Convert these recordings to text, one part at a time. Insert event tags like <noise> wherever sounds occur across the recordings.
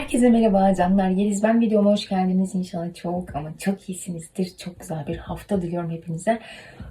Herkese merhaba canlar. Yeliz ben videoma hoş geldiniz. İnşallah çok ama çok iyisinizdir. Çok güzel bir hafta diliyorum hepinize.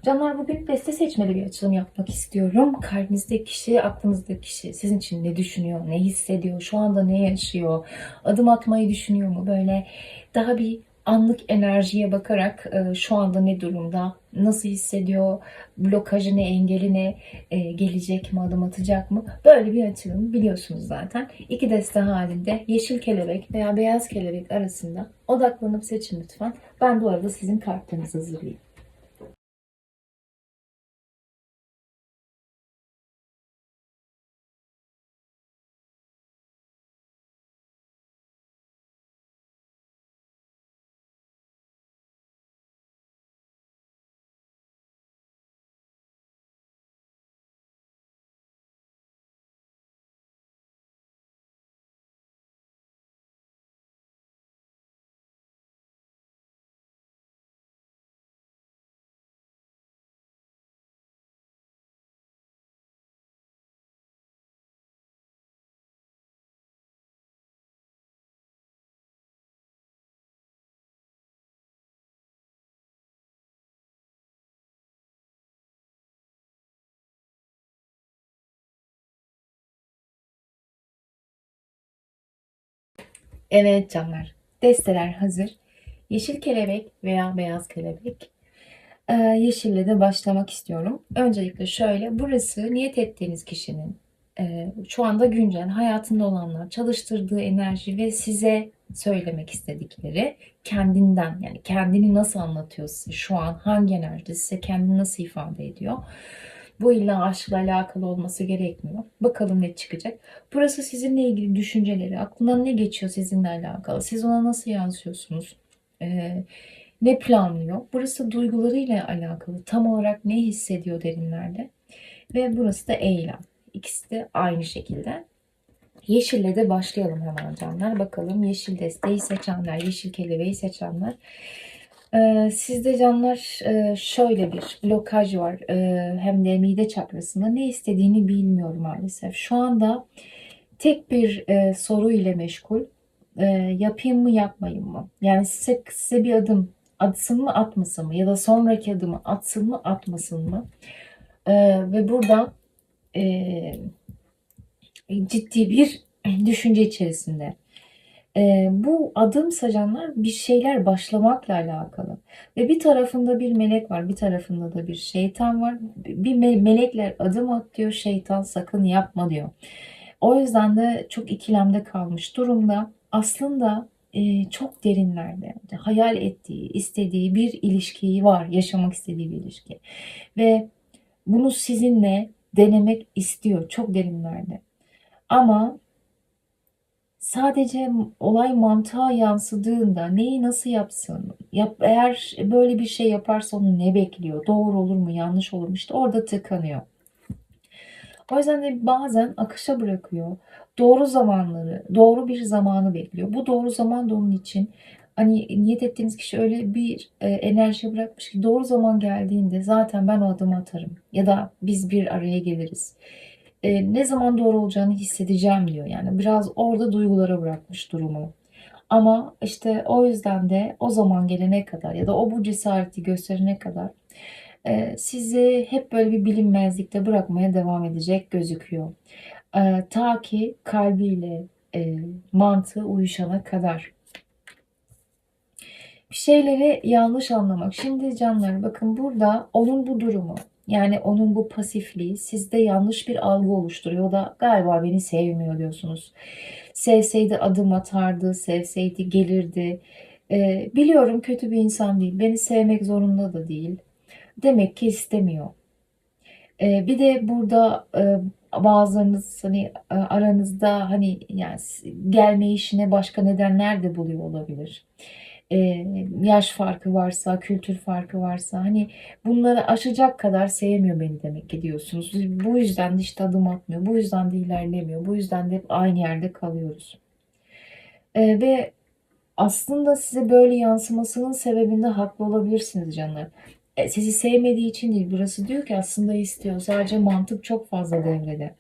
Canlar bugün deste seçmeli bir açılım yapmak istiyorum. Kalbinizdeki kişi, aklınızdaki kişi sizin için ne düşünüyor, ne hissediyor, şu anda ne yaşıyor, adım atmayı düşünüyor mu? Böyle daha bir anlık enerjiye bakarak e, şu anda ne durumda, nasıl hissediyor, blokajı ne, engeli ne, e, gelecek mi, adım atacak mı? Böyle bir açılım biliyorsunuz zaten. İki deste halinde yeşil kelebek veya beyaz kelebek arasında odaklanıp seçin lütfen. Ben bu arada sizin kartlarınızı hazırlayayım. Evet canlar, desteler hazır. Yeşil kelebek veya beyaz kelebek. Ee, yeşille de başlamak istiyorum. Öncelikle şöyle, burası niyet ettiğiniz kişinin e, şu anda güncel hayatında olanlar, çalıştırdığı enerji ve size söylemek istedikleri kendinden yani kendini nasıl anlatıyor size şu an hangi enerjide size kendini nasıl ifade ediyor. Bu illa aşkla alakalı olması gerekmiyor. Bakalım ne çıkacak. Burası sizinle ilgili düşünceleri, aklından ne geçiyor sizinle alakalı. Siz ona nasıl yansıyorsunuz? Ee, ne planlıyor? Burası duygularıyla alakalı. Tam olarak ne hissediyor derinlerde? Ve burası da eylem. İkisi de aynı şekilde. Yeşille de başlayalım hemen canlar. Bakalım yeşil desteği seçenler, yeşil kelebeği seçenler. Ee, sizde canlar e, şöyle bir blokaj var. Ee, hem de mide çakrasında ne istediğini bilmiyor maalesef. Şu anda tek bir e, soru ile meşgul. E, yapayım mı yapmayayım mı? Yani size, size bir adım atsın mı atmasın mı? Ya da sonraki adımı atsın mı atmasın mı? E, ve burada e, ciddi bir <clears throat> düşünce içerisinde. E, bu adım sacanlar bir şeyler başlamakla alakalı. Ve bir tarafında bir melek var, bir tarafında da bir şeytan var. Bir me- melekler adım at diyor, şeytan sakın yapma diyor. O yüzden de çok ikilemde kalmış durumda. Aslında e, çok derinlerde hayal ettiği, istediği bir ilişkiyi var, yaşamak istediği bir ilişki. Ve bunu sizinle denemek istiyor çok derinlerde. Ama sadece olay mantığa yansıdığında neyi nasıl yapsın? Yap, eğer böyle bir şey yaparsa onu ne bekliyor? Doğru olur mu, yanlış olur mu? İşte orada tıkanıyor. O yüzden de bazen akışa bırakıyor. Doğru zamanları, doğru bir zamanı bekliyor. Bu doğru zaman da onun için hani niyet ettiğiniz kişi öyle bir e, enerji bırakmış ki doğru zaman geldiğinde zaten ben o adımı atarım. Ya da biz bir araya geliriz e, ne zaman doğru olacağını hissedeceğim diyor. Yani biraz orada duygulara bırakmış durumu. Ama işte o yüzden de o zaman gelene kadar ya da o bu cesareti gösterene kadar e, sizi hep böyle bir bilinmezlikte bırakmaya devam edecek gözüküyor. E, ta ki kalbiyle e, mantığı uyuşana kadar. Bir şeyleri yanlış anlamak. Şimdi canlar bakın burada onun bu durumu yani onun bu pasifliği sizde yanlış bir algı oluşturuyor. O da galiba beni sevmiyor diyorsunuz. Sevseydi adım atardı, sevseydi gelirdi. Ee, biliyorum kötü bir insan değil. Beni sevmek zorunda da değil. Demek ki istemiyor. Ee, bir de burada e, bazılarınız hani e, aranızda hani yani gelme işine başka nedenler de buluyor olabilir e, yaş farkı varsa, kültür farkı varsa hani bunları aşacak kadar sevmiyor beni demek ki diyorsunuz. Bu yüzden de işte adım atmıyor. Bu yüzden de ilerlemiyor. Bu yüzden de hep aynı yerde kalıyoruz. E, ve aslında size böyle yansımasının sebebinde haklı olabilirsiniz canlar. E, sizi sevmediği için değil. Burası diyor ki aslında istiyor. Sadece mantık çok fazla devrede.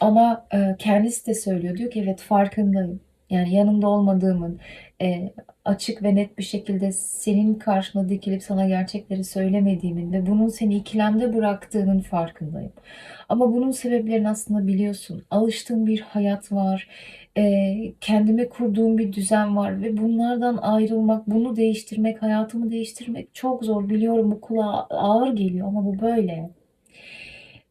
Ama e, kendisi de söylüyor. Diyor ki evet farkındayım Yani yanında olmadığımın, e, açık ve net bir şekilde senin karşına dikilip sana gerçekleri söylemediğimin ve bunun seni ikilemde bıraktığının farkındayım. Ama bunun sebeplerini aslında biliyorsun. Alıştığın bir hayat var, e, kendime kurduğum bir düzen var ve bunlardan ayrılmak, bunu değiştirmek, hayatımı değiştirmek çok zor. Biliyorum bu kulağa ağır geliyor ama bu böyle.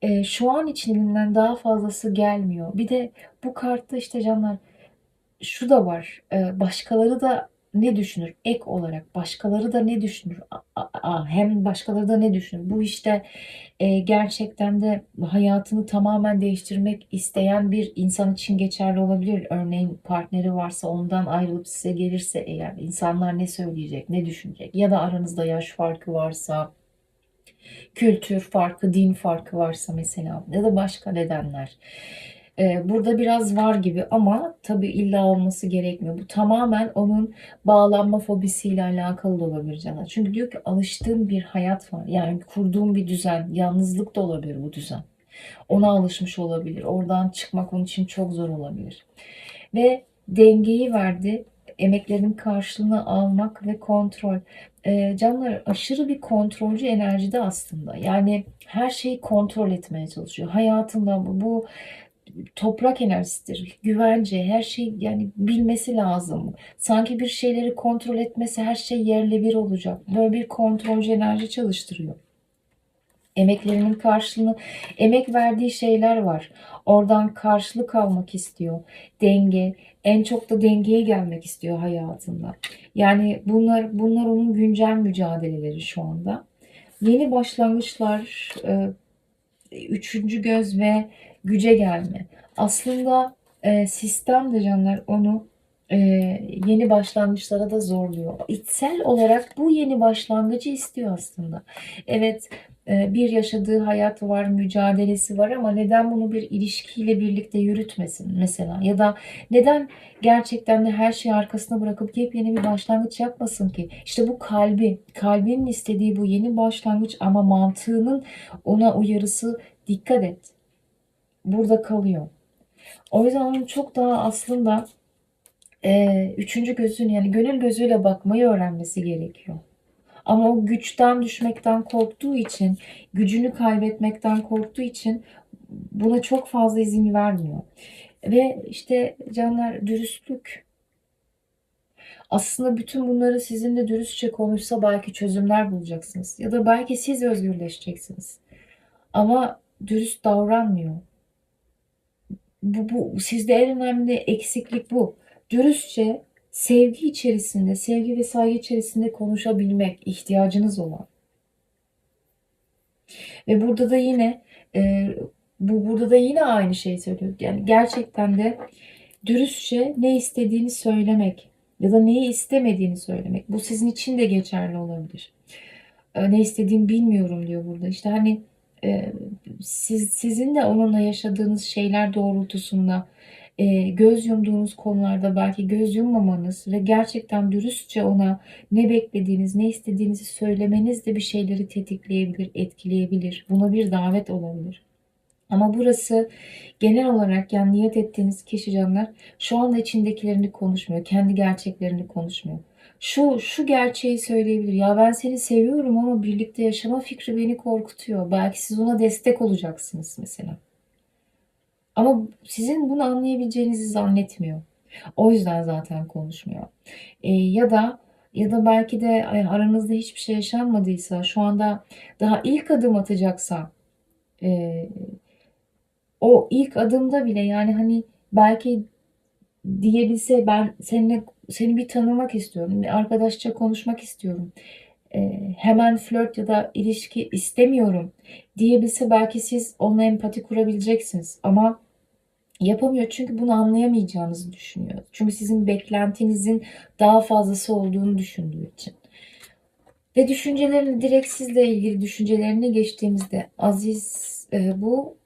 E, şu an için elimden daha fazlası gelmiyor. Bir de bu kartta işte canlar şu da var. e, başkaları da ne düşünür? Ek olarak başkaları da ne düşünür? Hem başkaları da ne düşünür? Bu işte e, gerçekten de hayatını tamamen değiştirmek isteyen bir insan için geçerli olabilir. Örneğin partneri varsa ondan ayrılıp size gelirse eğer insanlar ne söyleyecek, ne düşünecek? Ya da aranızda yaş farkı varsa, kültür farkı, din farkı varsa mesela ya da başka nedenler. Ee, Burada biraz var gibi ama tabii illa olması gerekmiyor. Bu tamamen onun bağlanma fobisiyle alakalı da olabilir Canan. Çünkü diyor ki alıştığım bir hayat var. Yani kurduğum bir düzen, yalnızlık da olabilir bu düzen. Ona alışmış olabilir. Oradan çıkmak onun için çok zor olabilir. Ve dengeyi verdi. Emeklerinin karşılığını almak ve kontrol. Ee, canlar aşırı bir kontrolcü enerjide aslında. Yani her şeyi kontrol etmeye çalışıyor. Hayatında bu, bu toprak enerjisidir. Güvence, her şey yani bilmesi lazım. Sanki bir şeyleri kontrol etmesi her şey yerle bir olacak. Böyle bir kontrolcü enerji çalıştırıyor. Emeklerinin karşılığını, emek verdiği şeyler var. Oradan karşılık almak istiyor. Denge, en çok da dengeye gelmek istiyor hayatında. Yani bunlar bunlar onun güncel mücadeleleri şu anda. Yeni başlangıçlar, e, üçüncü göz ve güce gelme. Aslında e, sistem de canlar onu e, yeni başlangıçlara da zorluyor. İçsel olarak bu yeni başlangıcı istiyor aslında. Evet e, bir yaşadığı hayat var, mücadelesi var ama neden bunu bir ilişkiyle birlikte yürütmesin mesela? Ya da neden gerçekten de her şeyi arkasına bırakıp yepyeni bir başlangıç yapmasın ki? İşte bu kalbi, kalbinin istediği bu yeni başlangıç ama mantığının ona uyarısı dikkat et. Burada kalıyor. O yüzden onun çok daha aslında e, üçüncü gözün yani gönül gözüyle bakmayı öğrenmesi gerekiyor. Ama o güçten düşmekten korktuğu için, gücünü kaybetmekten korktuğu için buna çok fazla izin vermiyor. Ve işte canlar dürüstlük. Aslında bütün bunları sizinle dürüstçe konuşsa belki çözümler bulacaksınız. Ya da belki siz özgürleşeceksiniz. Ama dürüst davranmıyor. Bu, bu sizde en önemli eksiklik bu. Dürüstçe sevgi içerisinde, sevgi ve saygı içerisinde konuşabilmek ihtiyacınız olan. Ve burada da yine e, bu burada da yine aynı şeyi söylüyor. Yani gerçekten de dürüstçe ne istediğini söylemek ya da neyi istemediğini söylemek. Bu sizin için de geçerli olabilir. E, ne istediğimi bilmiyorum diyor burada. İşte hani e, siz sizin de onunla yaşadığınız şeyler doğrultusunda e, göz yumduğunuz konularda belki göz yummamanız ve gerçekten dürüstçe ona ne beklediğiniz, ne istediğinizi söylemeniz de bir şeyleri tetikleyebilir, etkileyebilir. Buna bir davet olabilir. Ama burası genel olarak yani niyet ettiğiniz kişi canlar şu anda içindekilerini konuşmuyor. Kendi gerçeklerini konuşmuyor. Şu, şu gerçeği söyleyebilir. Ya ben seni seviyorum ama birlikte yaşama fikri beni korkutuyor. Belki siz ona destek olacaksınız mesela. Ama sizin bunu anlayabileceğinizi zannetmiyor. O yüzden zaten konuşmuyor. E, ya da ya da belki de aranızda hiçbir şey yaşanmadıysa, şu anda daha ilk adım atacaksa, e, o ilk adımda bile yani hani belki diyebilse ben seninle seni bir tanımak istiyorum, bir arkadaşça konuşmak istiyorum. E, hemen flört ya da ilişki istemiyorum diyebilse belki siz onunla empati kurabileceksiniz. Ama Yapamıyor çünkü bunu anlayamayacağınızı düşünüyor. Çünkü sizin beklentinizin daha fazlası olduğunu düşündüğü için. Ve düşüncelerini direkt sizle ilgili düşüncelerine geçtiğimizde Aziz e, bu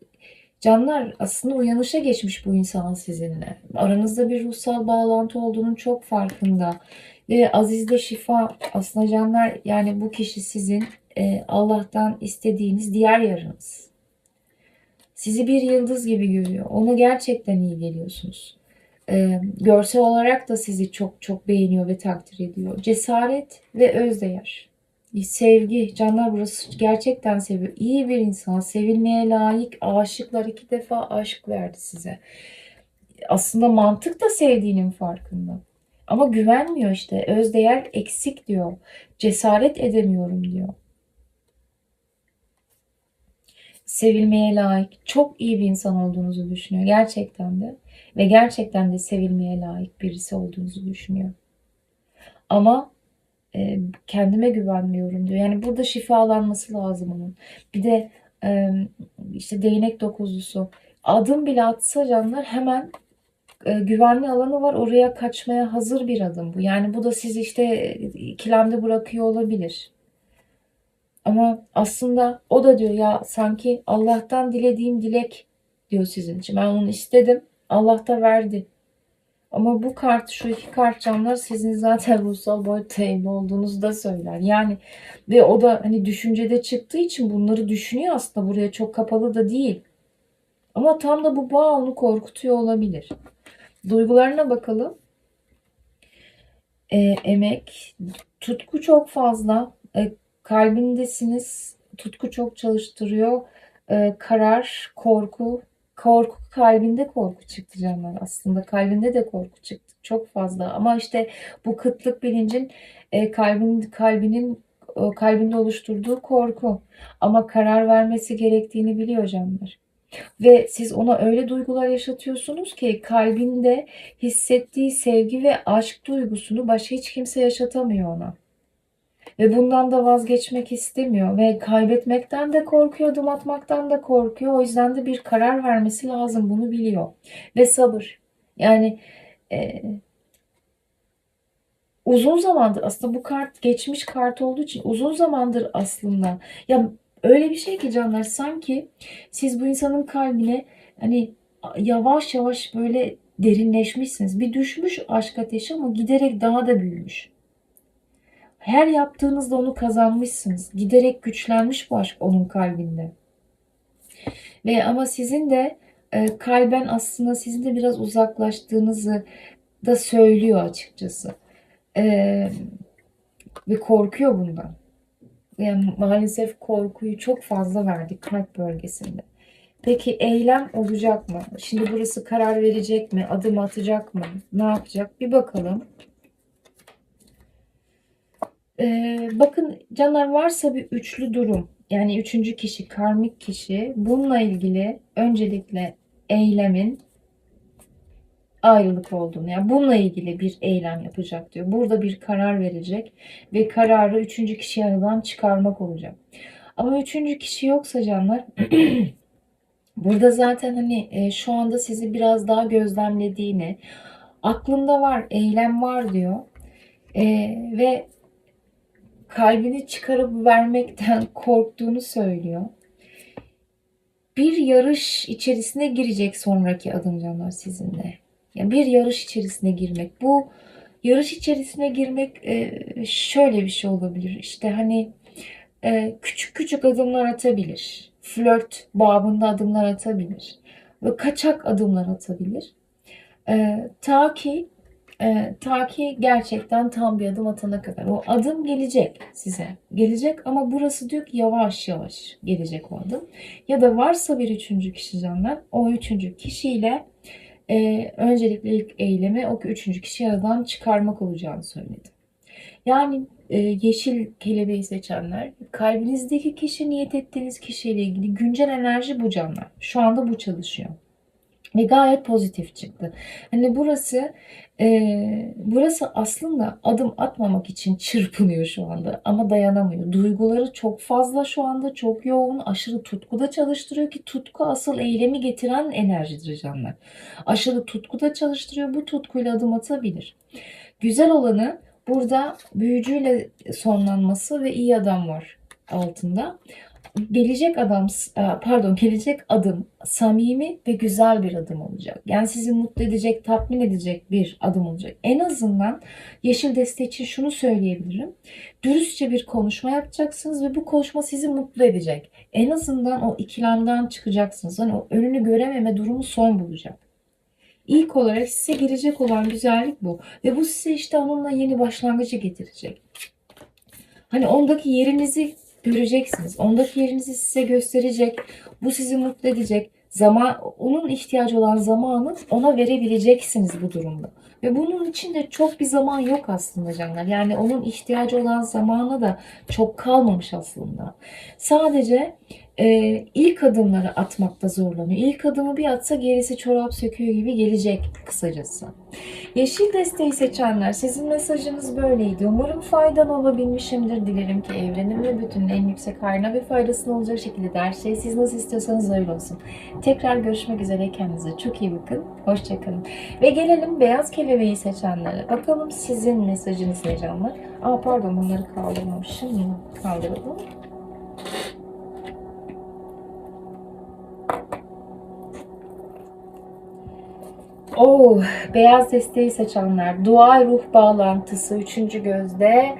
canlar aslında uyanışa geçmiş bu insan sizinle. Aranızda bir ruhsal bağlantı olduğunun çok farkında. Ve Aziz'de şifa aslında canlar yani bu kişi sizin e, Allah'tan istediğiniz diğer yarınız. Sizi bir yıldız gibi görüyor. Ona gerçekten iyi geliyorsunuz. Ee, görsel olarak da sizi çok çok beğeniyor ve takdir ediyor. Cesaret ve özdeğer. Sevgi, canlar burası gerçekten seviyor. İyi bir insan, sevilmeye layık, aşıklar iki defa aşk verdi size. Aslında mantık da sevdiğinin farkında. Ama güvenmiyor işte. Özdeğer eksik diyor. Cesaret edemiyorum diyor. Sevilmeye layık, çok iyi bir insan olduğunuzu düşünüyor. Gerçekten de. Ve gerçekten de sevilmeye layık birisi olduğunuzu düşünüyor. Ama e, kendime güvenmiyorum diyor. Yani burada şifalanması lazım onun. Bir de e, işte değnek dokuzlusu. Adım bile atsa canlar hemen e, güvenli alanı var. Oraya kaçmaya hazır bir adım bu. Yani bu da sizi işte ikilemde bırakıyor olabilir. Ama aslında o da diyor ya sanki Allah'tan dilediğim dilek diyor sizin için. Ben onu istedim. Allah da verdi. Ama bu kart, şu iki kart canlar sizin zaten ruhsal boyutta evli olduğunuzu da söyler. Yani ve o da hani düşüncede çıktığı için bunları düşünüyor aslında buraya çok kapalı da değil. Ama tam da bu bağ onu korkutuyor olabilir. Duygularına bakalım. E, emek, tutku çok fazla. E, kalbindesiniz. Tutku çok çalıştırıyor. E, karar, korku. Korku kalbinde korku çıktı canlar aslında. Kalbinde de korku çıktı. Çok fazla. Ama işte bu kıtlık bilincin e, kalbin, kalbinin e, kalbinde oluşturduğu korku. Ama karar vermesi gerektiğini biliyor canlar. Ve siz ona öyle duygular yaşatıyorsunuz ki kalbinde hissettiği sevgi ve aşk duygusunu başka hiç kimse yaşatamıyor ona. Ve bundan da vazgeçmek istemiyor ve kaybetmekten de korkuyor, adım atmaktan da korkuyor. O yüzden de bir karar vermesi lazım, bunu biliyor. Ve sabır. Yani e, uzun zamandır aslında bu kart geçmiş kart olduğu için uzun zamandır aslında ya öyle bir şey ki canlar sanki siz bu insanın kalbine hani yavaş yavaş böyle derinleşmişsiniz. Bir düşmüş aşk ateşi ama giderek daha da büyümüş. Her yaptığınızda onu kazanmışsınız. Giderek güçlenmiş bu aşk onun kalbinde. Ve ama sizin de e, kalben aslında sizin de biraz uzaklaştığınızı da söylüyor açıkçası. E, ve korkuyor bundan. Yani maalesef korkuyu çok fazla verdik kalp bölgesinde. Peki eylem olacak mı? Şimdi burası karar verecek mi? Adım atacak mı? Ne yapacak? Bir bakalım. Ee, bakın canlar varsa bir üçlü durum yani üçüncü kişi karmik kişi bununla ilgili öncelikle eylemin ayrılık olduğunu yani bununla ilgili bir eylem yapacak diyor. Burada bir karar verecek ve kararı üçüncü kişi aradan çıkarmak olacak. Ama üçüncü kişi yoksa canlar <clears throat> burada zaten hani e, şu anda sizi biraz daha gözlemlediğini aklında var eylem var diyor. E, ve kalbini çıkarıp vermekten <laughs> korktuğunu söylüyor. Bir yarış içerisine girecek sonraki adım sizinle. Yani bir yarış içerisine girmek. Bu yarış içerisine girmek e, şöyle bir şey olabilir. İşte hani e, küçük küçük adımlar atabilir. Flört babında adımlar atabilir. Ve kaçak adımlar atabilir. E, ta ki e, ta ki gerçekten tam bir adım atana kadar. O adım gelecek size. Gelecek ama burası diyor ki yavaş yavaş gelecek o adım. Ya da varsa bir üçüncü kişi canlar o üçüncü kişiyle e, öncelikle ilk eylemi o üçüncü kişi aradan çıkarmak olacağını söyledi. Yani e, yeşil kelebeği seçenler kalbinizdeki kişi niyet ettiğiniz kişiyle ilgili güncel enerji bu canlar. Şu anda bu çalışıyor. Ve gayet pozitif çıktı. Hani burası e, burası aslında adım atmamak için çırpınıyor şu anda ama dayanamıyor. Duyguları çok fazla şu anda çok yoğun aşırı tutku da çalıştırıyor ki tutku asıl eylemi getiren enerjidir canlar. Aşırı tutku da çalıştırıyor bu tutkuyla adım atabilir. Güzel olanı burada büyücüyle sonlanması ve iyi adam var altında gelecek adam e, pardon gelecek adım samimi ve güzel bir adım olacak. Yani sizi mutlu edecek, tatmin edecek bir adım olacak. En azından yeşil deste için şunu söyleyebilirim. Dürüstçe bir konuşma yapacaksınız ve bu konuşma sizi mutlu edecek. En azından o ikilemden çıkacaksınız. Hani o önünü görememe durumu son bulacak. İlk olarak size girecek olan güzellik bu. Ve bu size işte onunla yeni başlangıcı getirecek. Hani ondaki yerinizi göreceksiniz. Ondaki yerinizi size gösterecek. Bu sizi mutlu edecek. Zaman, onun ihtiyacı olan zamanı ona verebileceksiniz bu durumda. Ve bunun için de çok bir zaman yok aslında canlar. Yani onun ihtiyacı olan zamana da çok kalmamış aslında. Sadece e, ilk adımları atmakta zorlanıyor. İlk adımı bir atsa gerisi çorap söküyor gibi gelecek kısacası. Yeşil desteği seçenler sizin mesajınız böyleydi. Umarım faydalı olabilmişimdir. Dilerim ki evrenin ve bütünün en yüksek hayrına ve faydasına olacak şekilde her şey siz nasıl istiyorsanız öyle olsun. Tekrar görüşmek üzere kendinize çok iyi bakın. Hoşçakalın. Ve gelelim beyaz kelebeği seçenlere. Bakalım sizin mesajınız ne canlar? Aa pardon bunları kaldırmamışım. Kaldıralım. Oh, beyaz desteği seçenler. Dua ruh bağlantısı. Üçüncü gözde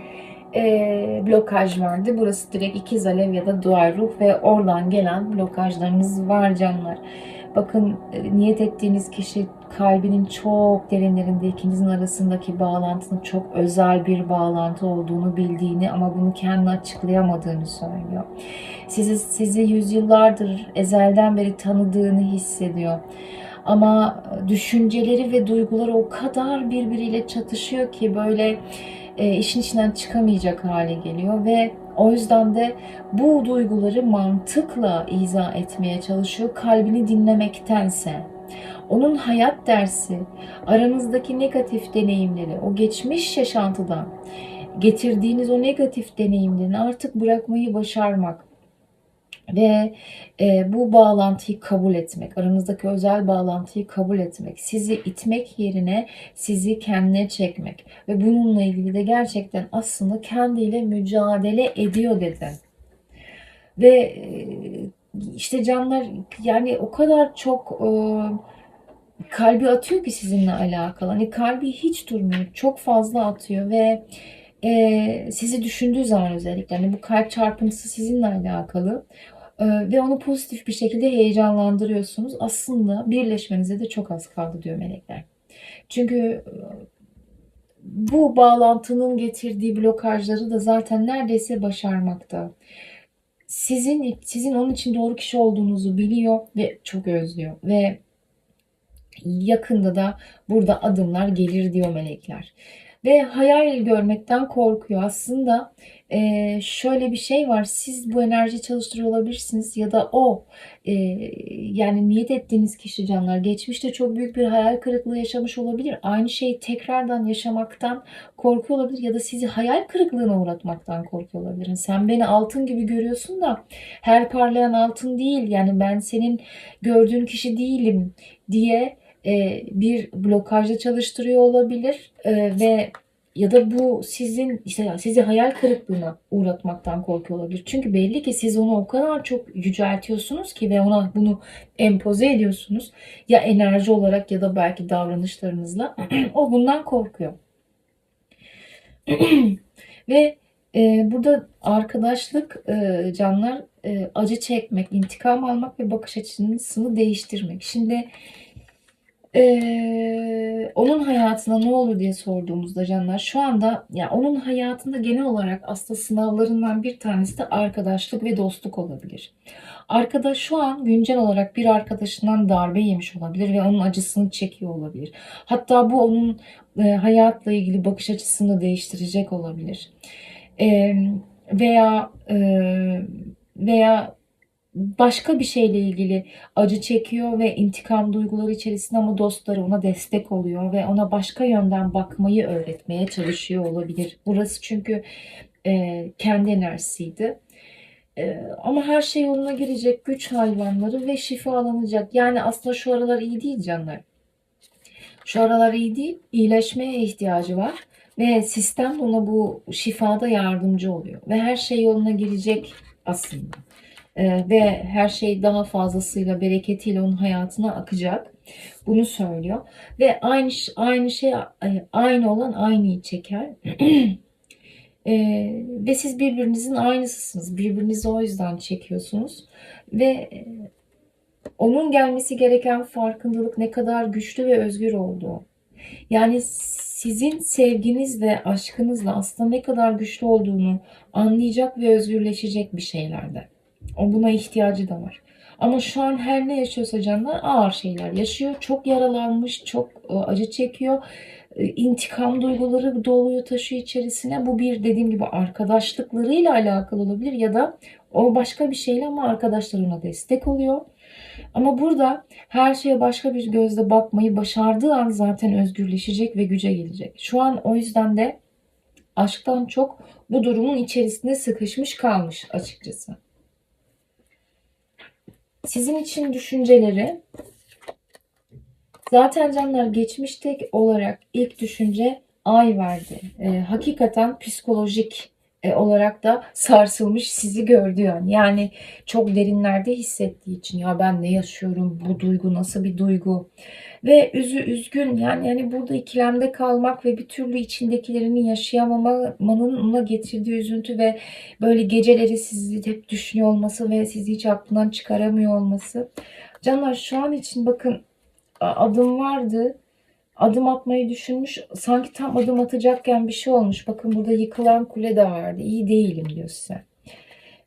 e, blokaj vardı. Burası direkt ikiz alev ya da dua ruh ve oradan gelen blokajlarınız var canlar. Bakın e, niyet ettiğiniz kişi kalbinin çok derinlerinde ikinizin arasındaki bağlantının çok özel bir bağlantı olduğunu bildiğini ama bunu kendi açıklayamadığını söylüyor. Sizi, sizi yüzyıllardır ezelden beri tanıdığını hissediyor. Ama düşünceleri ve duyguları o kadar birbiriyle çatışıyor ki böyle e, işin içinden çıkamayacak hale geliyor ve o yüzden de bu duyguları mantıkla izah etmeye çalışıyor kalbini dinlemektense. Onun hayat dersi, aranızdaki negatif deneyimleri, o geçmiş yaşantıdan getirdiğiniz o negatif deneyimlerini artık bırakmayı başarmak ve e, bu bağlantıyı kabul etmek, aranızdaki özel bağlantıyı kabul etmek, sizi itmek yerine sizi kendine çekmek ve bununla ilgili de gerçekten aslında kendiyle mücadele ediyor dedi. Ve e, işte canlar yani o kadar çok e, kalbi atıyor ki sizinle alakalı. Hani kalbi hiç durmuyor, çok fazla atıyor ve e, sizi düşündüğü zaman özellikle hani bu kalp çarpıntısı sizinle alakalı. Ee, ve onu pozitif bir şekilde heyecanlandırıyorsunuz. Aslında birleşmenize de çok az kaldı diyor melekler. Çünkü e, bu bağlantının getirdiği blokajları da zaten neredeyse başarmakta. Sizin sizin onun için doğru kişi olduğunuzu biliyor ve çok özlüyor ve yakında da burada adımlar gelir diyor melekler. Ve hayal görmekten korkuyor. Aslında e, şöyle bir şey var. Siz bu enerji çalıştırıyor olabilirsiniz ya da o e, yani niyet ettiğiniz kişi canlar geçmişte çok büyük bir hayal kırıklığı yaşamış olabilir. Aynı şeyi tekrardan yaşamaktan korkuyor olabilir ya da sizi hayal kırıklığına uğratmaktan korkuyor olabilir. Sen beni altın gibi görüyorsun da her parlayan altın değil. Yani ben senin gördüğün kişi değilim diye e, bir blokajda çalıştırıyor olabilir e, ve ya da bu sizin işte sizi hayal kırıklığına uğratmaktan korkuyor olabilir. Çünkü belli ki siz onu o kadar çok yüceltiyorsunuz ki ve ona bunu empoze ediyorsunuz. Ya enerji olarak ya da belki davranışlarınızla <clears throat> o bundan korkuyor. <clears throat> ve e, burada arkadaşlık e, canlar e, acı çekmek, intikam almak ve bakış açısını değiştirmek. Şimdi ee, onun hayatına ne olur diye sorduğumuzda canlar şu anda ya onun hayatında genel olarak aslında sınavlarından bir tanesi de arkadaşlık ve dostluk olabilir. Arkadaş şu an güncel olarak bir arkadaşından darbe yemiş olabilir ve onun acısını çekiyor olabilir. Hatta bu onun e, hayatla ilgili bakış açısını değiştirecek olabilir. E, veya e, veya başka bir şeyle ilgili acı çekiyor ve intikam duyguları içerisinde ama dostları ona destek oluyor ve ona başka yönden bakmayı öğretmeye çalışıyor olabilir. Burası çünkü e, kendi enerjisiydi. E, ama her şey yoluna girecek güç hayvanları ve şifalanacak. Yani aslında şu aralar iyi değil canlar. Şu aralar iyi değil. İyileşmeye ihtiyacı var. Ve sistem ona bu şifada yardımcı oluyor. Ve her şey yoluna girecek aslında. Ee, ve her şey daha fazlasıyla bereketiyle onun hayatına akacak. Bunu söylüyor. Ve aynı aynı şey aynı olan aynıyı çeker. <clears throat> e, ve siz birbirinizin aynısısınız. Birbirinizi o yüzden çekiyorsunuz. Ve Onun gelmesi gereken farkındalık ne kadar güçlü ve özgür olduğu. Yani sizin sevginiz ve aşkınızla aslında ne kadar güçlü olduğunu anlayacak ve özgürleşecek bir şeylerde. O buna ihtiyacı da var. Ama şu an her ne yaşıyorsa canlar ağır şeyler yaşıyor. Çok yaralanmış, çok e, acı çekiyor. E, intikam duyguları doluyor taşıyor içerisine. Bu bir dediğim gibi arkadaşlıklarıyla alakalı olabilir ya da o başka bir şeyle ama arkadaşlar ona destek oluyor. Ama burada her şeye başka bir gözle bakmayı başardığı an zaten özgürleşecek ve güce gelecek. Şu an o yüzden de aşktan çok bu durumun içerisinde sıkışmış kalmış açıkçası. Sizin için düşünceleri zaten canlar geçmişte olarak ilk düşünce ay verdi. E, hakikaten psikolojik olarak da sarsılmış sizi gördüğü an. Yani çok derinlerde hissettiği için ya ben ne yaşıyorum, bu duygu nasıl bir duygu ve üzü üzgün yani yani burada ikilemde kalmak ve bir türlü içindekilerini yaşayamamanın ona getirdiği üzüntü ve böyle geceleri sizi hep düşünüyor olması ve sizi hiç aklından çıkaramıyor olması. Canlar şu an için bakın adım vardı adım atmayı düşünmüş. Sanki tam adım atacakken bir şey olmuş. Bakın burada yıkılan kule de vardı. İyi değilim diyor size.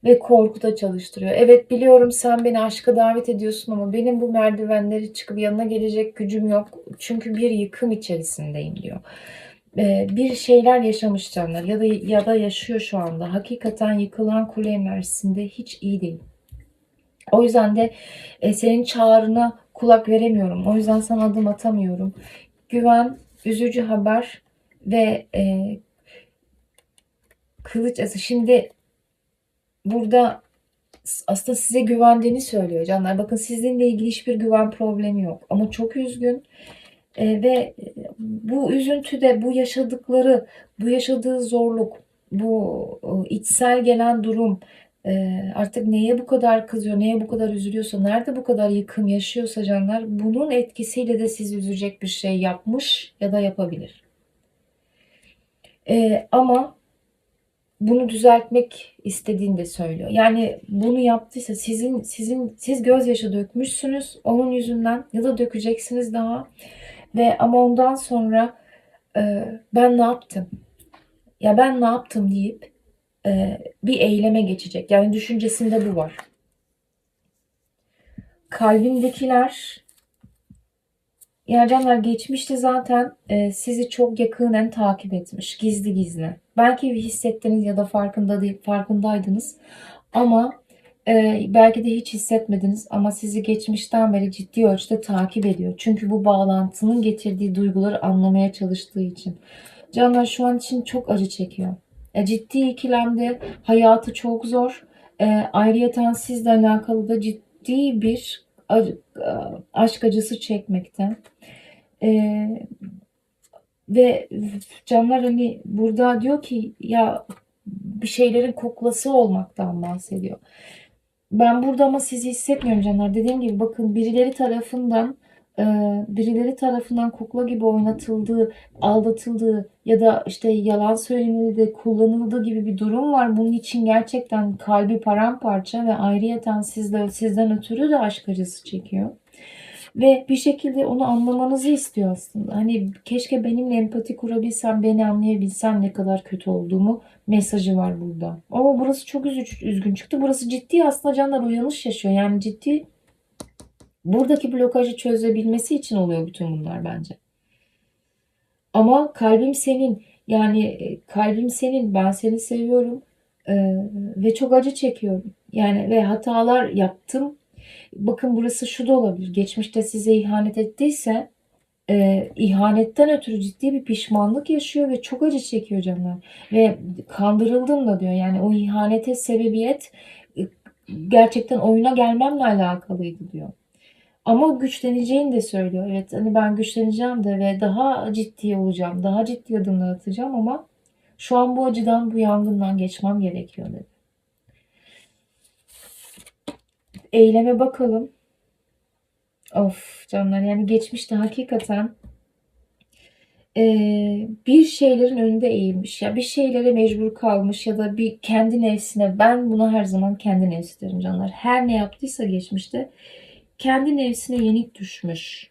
Ve korku da çalıştırıyor. Evet biliyorum sen beni aşka davet ediyorsun ama benim bu merdivenleri çıkıp yanına gelecek gücüm yok. Çünkü bir yıkım içerisindeyim diyor. Ee, bir şeyler yaşamış canlar ya da ya da yaşıyor şu anda. Hakikaten yıkılan kule enerjisinde hiç iyi değil. O yüzden de e, senin çağrına kulak veremiyorum. O yüzden sana adım atamıyorum güven, üzücü haber ve e, kılıç ası. Şimdi burada aslında size güvendiğini söylüyor canlar. Bakın sizinle ilgili hiçbir güven problemi yok. Ama çok üzgün. E, ve bu üzüntüde bu yaşadıkları, bu yaşadığı zorluk, bu içsel gelen durum, artık neye bu kadar kızıyor, neye bu kadar üzülüyorsa, nerede bu kadar yıkım yaşıyorsa canlar bunun etkisiyle de sizi üzecek bir şey yapmış ya da yapabilir. Ee, ama bunu düzeltmek istediğini de söylüyor. Yani bunu yaptıysa sizin sizin siz gözyaşı dökmüşsünüz onun yüzünden ya da dökeceksiniz daha ve ama ondan sonra e, ben ne yaptım? Ya ben ne yaptım deyip e, bir eyleme geçecek. Yani düşüncesinde bu var. Kalbindekiler yani canlar geçmişte zaten e, sizi çok yakından takip etmiş. Gizli gizli. Belki hissettiniz ya da farkında değil, farkındaydınız. Ama e, belki de hiç hissetmediniz. Ama sizi geçmişten beri ciddi ölçüde takip ediyor. Çünkü bu bağlantının getirdiği duyguları anlamaya çalıştığı için. Canlar şu an için çok acı çekiyor. E, ciddi ikilemde hayatı çok zor. E, ayrıyeten sizle alakalı da ciddi bir e, aşk acısı çekmekte. E, ve canlar hani burada diyor ki ya bir şeylerin koklası olmaktan bahsediyor. Ben burada ama sizi hissetmiyorum canlar. Dediğim gibi bakın birileri tarafından birileri tarafından kukla gibi oynatıldığı, aldatıldığı ya da işte yalan söylenildiği, kullanıldığı gibi bir durum var. Bunun için gerçekten kalbi paramparça ve ayrıyeten sizde, sizden ötürü de aşk acısı çekiyor. Ve bir şekilde onu anlamanızı istiyor aslında. Hani keşke benimle empati kurabilsen, beni anlayabilsen ne kadar kötü olduğumu mesajı var burada. Ama burası çok üzücü, üzgün çıktı. Burası ciddi aslında canlar uyanış yaşıyor. Yani ciddi buradaki blokajı çözebilmesi için oluyor bütün bunlar bence. Ama kalbim senin. Yani e, kalbim senin. Ben seni seviyorum. Ee, ve çok acı çekiyorum. Yani ve hatalar yaptım. Bakın burası şu da olabilir. Geçmişte size ihanet ettiyse e, ihanetten ötürü ciddi bir pişmanlık yaşıyor ve çok acı çekiyor canlar. Ve kandırıldım da diyor. Yani o ihanete sebebiyet e, gerçekten oyuna gelmemle alakalıydı diyor. Ama güçleneceğini de söylüyor. Evet hani ben güçleneceğim de ve daha ciddi olacağım. Daha ciddi adımlar atacağım ama şu an bu acıdan, bu yangından geçmem gerekiyor dedi. Eyleme bakalım. Of canlar yani geçmişte hakikaten e, bir şeylerin önünde eğilmiş ya bir şeylere mecbur kalmış ya da bir kendi nefsine ben buna her zaman kendi nefsi derim canlar. Her ne yaptıysa geçmişte kendi nefsine yenik düşmüş.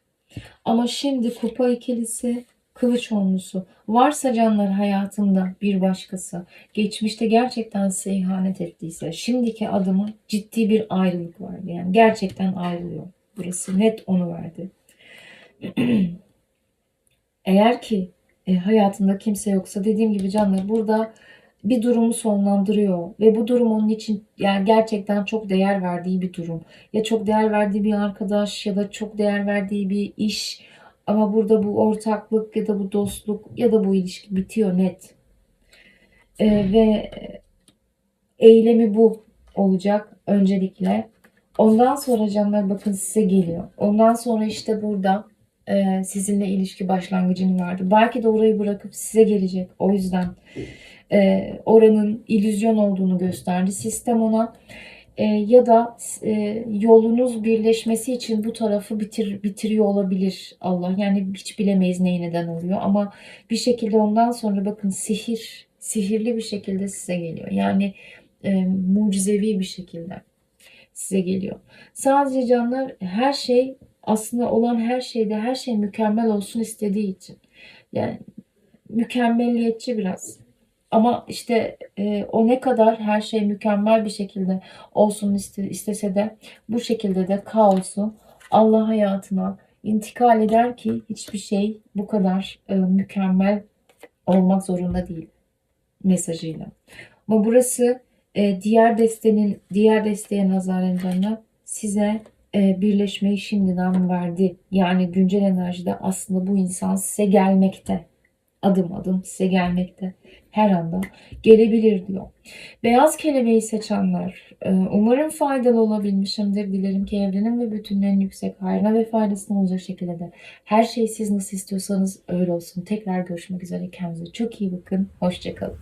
Ama şimdi kupa ikilisi, kılıç onlusu. Varsa canlar hayatında bir başkası, geçmişte gerçekten size ihanet ettiyse, şimdiki adımı ciddi bir ayrılık var. Yani gerçekten ayrılıyor. Burası net onu verdi. <clears throat> Eğer ki e, hayatında kimse yoksa dediğim gibi canlar burada bir durumu sonlandırıyor ve bu durum onun için yani gerçekten çok değer verdiği bir durum. Ya çok değer verdiği bir arkadaş ya da çok değer verdiği bir iş ama burada bu ortaklık ya da bu dostluk ya da bu ilişki bitiyor net. E, ve eylemi bu olacak öncelikle. Ondan sonra canlar bakın size geliyor. Ondan sonra işte burada e, sizinle ilişki başlangıcını verdi. Belki de orayı bırakıp size gelecek. O yüzden e, oranın illüzyon olduğunu gösterdi. Sistem ona e, ya da e, yolunuz birleşmesi için bu tarafı bitir, bitiriyor olabilir Allah. Yani hiç bilemeyiz neyi neden oluyor ama bir şekilde ondan sonra bakın sihir, sihirli bir şekilde size geliyor. Yani e, mucizevi bir şekilde size geliyor. Sadece canlar her şey aslında olan her şeyde her şey mükemmel olsun istediği için. Yani mükemmelliyetçi biraz. Ama işte e, o ne kadar her şey mükemmel bir şekilde olsun iste, istese de bu şekilde de kaosu Allah hayatına intikal eder ki hiçbir şey bu kadar e, mükemmel olmak zorunda değil mesajıyla. Ama burası e, diğer destenin diğer desteğe nazaran canlar size e, birleşmeyi şimdiden verdi. Yani güncel enerjide aslında bu insan size gelmekte. Adım adım size gelmekte. Her anda gelebilir diyor. Beyaz kelebeği seçenler e, umarım faydalı olabilmişimdir. Dilerim ki evrenin ve bütünlerin yüksek hayrına ve faydasına olacak şekilde de her şey siz nasıl istiyorsanız öyle olsun. Tekrar görüşmek üzere. Kendinize çok iyi bakın. Hoşçakalın.